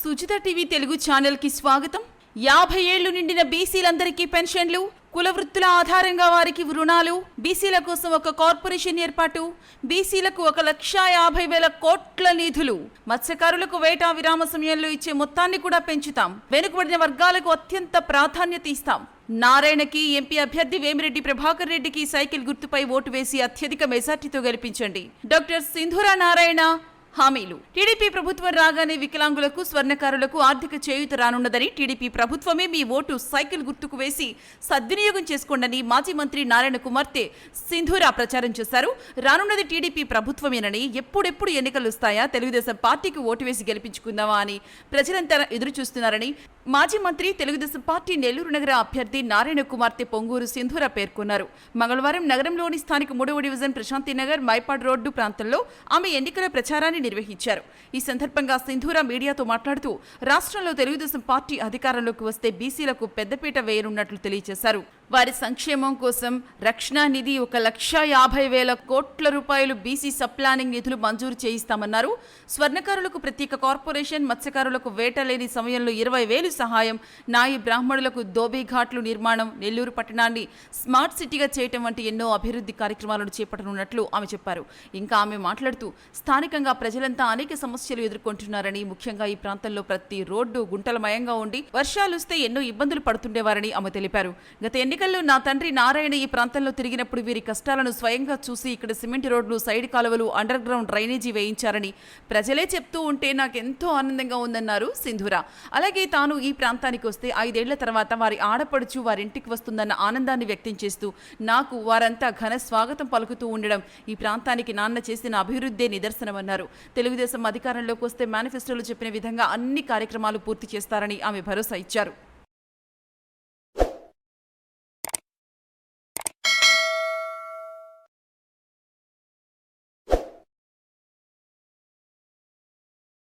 Sujitha TV Telugu ఛానల్కి స్వాగతం. యాభై ఏళ్ళు నిండిన బీసీలందరికీ పెన్షన్లు కుల వృత్తుల ఆధారంగా వారికి రుణాలు బీసీల కోసం ఒక కార్పొరేషన్ ఏర్పాటు బీసీలకు ఒక లక్ష యాభై వేల కోట్ల నిధులు. మత్స్యకారులకు వేటా విరామ సమయంలో ఇచ్చే మొత్తాన్ని కూడా పెంచుతాం. వెనుకబడిన వర్గాలకు అత్యంత ప్రాధాన్యత ఇస్తాం. నారాయణకి ఎంపీ అభ్యర్థి వేమిరెడ్డి ప్రభాకర్ రెడ్డికి సైకిల్ గుర్తుపై ఓటు వేసి అత్యధిక మెజార్టీతో గెలిపించండి. డాక్టర్ సింధురా నారాయణ హామీలు. టీడీపీ ప్రభుత్వం రాగానే వికలాంగులకు స్వర్ణకారులకు ఆర్థిక చేయూత రానున్నదని టీడీపీ ప్రభుత్వమే మీ ఓటు సైకిల్ గుర్తుకు వేసి సద్వినియోగం చేసుకోండని మాజీ మంత్రి నారాయణ కుమార్తె సింధూరా ప్రచారం చేశారు. రానున్నది టీడీపీ ప్రభుత్వమేనని ఎప్పుడెప్పుడు ఎన్నికలు వస్తాయా తెలుగుదేశం పార్టీకి ఓటు వేసి గెలిపించుకుందామా అని ప్రజలంతా ఎదురు చూస్తున్నారని మాజీ మంత్రి తెలుగుదేశం పార్టీ నెల్లూరు నగర అభ్యర్థి నారాయణ కుమార్తె పొంగూరు సింధూర పేర్కొన్నారు. మంగళవారం నగరంలోని స్థానిక మూడవ డివిజన్ ప్రశాంతి నగర్ మైపాడ్ రోడ్డు ప్రాంతంలో ఆమె ఎన్నికల ప్రచారాన్ని నిర్వహించారు. ఈ సందర్భంగా సింధూర మీడియాతో మాట్లాడుతూ రాష్ట్రంలో తెలుగుదేశం పార్టీ అధికారంలోకి వస్తే బీసీలకు పెద్దపీట వేయనున్నట్లు తెలియజేశారు. వారి సంక్షేమం కోసం రక్షణ నిధి ఒక లక్ష యాభై వేల కోట్ల రూపాయలు బీసీ సప్లానింగ్ నిధులు మంజూరు చేయిస్తామన్నారు. స్వర్ణకారులకు ప్రత్యేక కార్పొరేషన్ మత్స్యకారులకు వేట లేని సమయంలో ఇరవై వేలు సహాయం నాయి బ్రాహ్మణులకు దోబీ ఘాట్లు నిర్మాణం నెల్లూరు పట్టణాన్ని స్మార్ట్ సిటీగా చేయటం వంటి ఎన్నో అభివృద్ధి కార్యక్రమాలను చేపట్టనున్నట్లు ఆమె చెప్పారు. ఇంకా ఆమె మాట్లాడుతూ స్థానికంగా ప్రజలంతా అనేక సమస్యలు ఎదుర్కొంటున్నారని ముఖ్యంగా ఈ ప్రాంతంలో ప్రతి రోడ్డు గుంటలమయంగా ఉండి వర్షాలు వస్తే ఎన్నో ఇబ్బందులు పడుతుండేవారని ఆమె తెలిపారు. గత ఎన్నిక ఎన్నికల్లో నా తండ్రి నారాయణ ఈ ప్రాంతంలో తిరిగినప్పుడు వీరి కష్టాలను స్వయంగా చూసి ఇక్కడ సిమెంట్ రోడ్లు సైడ్ కాలువలు అండర్ గ్రౌండ్ డ్రైనేజీ వేయించారని ప్రజలే చెప్తూ ఉంటే నాకెంతో ఆనందంగా ఉందన్నారు సింధూర. అలాగే తాను ఈ ప్రాంతానికి వస్తే ఐదేళ్ళ తర్వాత వారి ఆడపడుచు వారింటికి వస్తుందన్న ఆనందాన్ని వ్యక్తం చేస్తూ నాకు వారంతా ఘన స్వాగతం పలుకుతూ ఉండడం ఈ ప్రాంతానికి నాన్న చేసిన అభివృద్ధే నిదర్శనమన్నారు. తెలుగుదేశం అధికారంలోకి వస్తే మేనిఫెస్టోలో చెప్పిన విధంగా అన్ని కార్యక్రమాలు పూర్తి చేస్తారని ఆమె భరోసా ఇచ్చారు.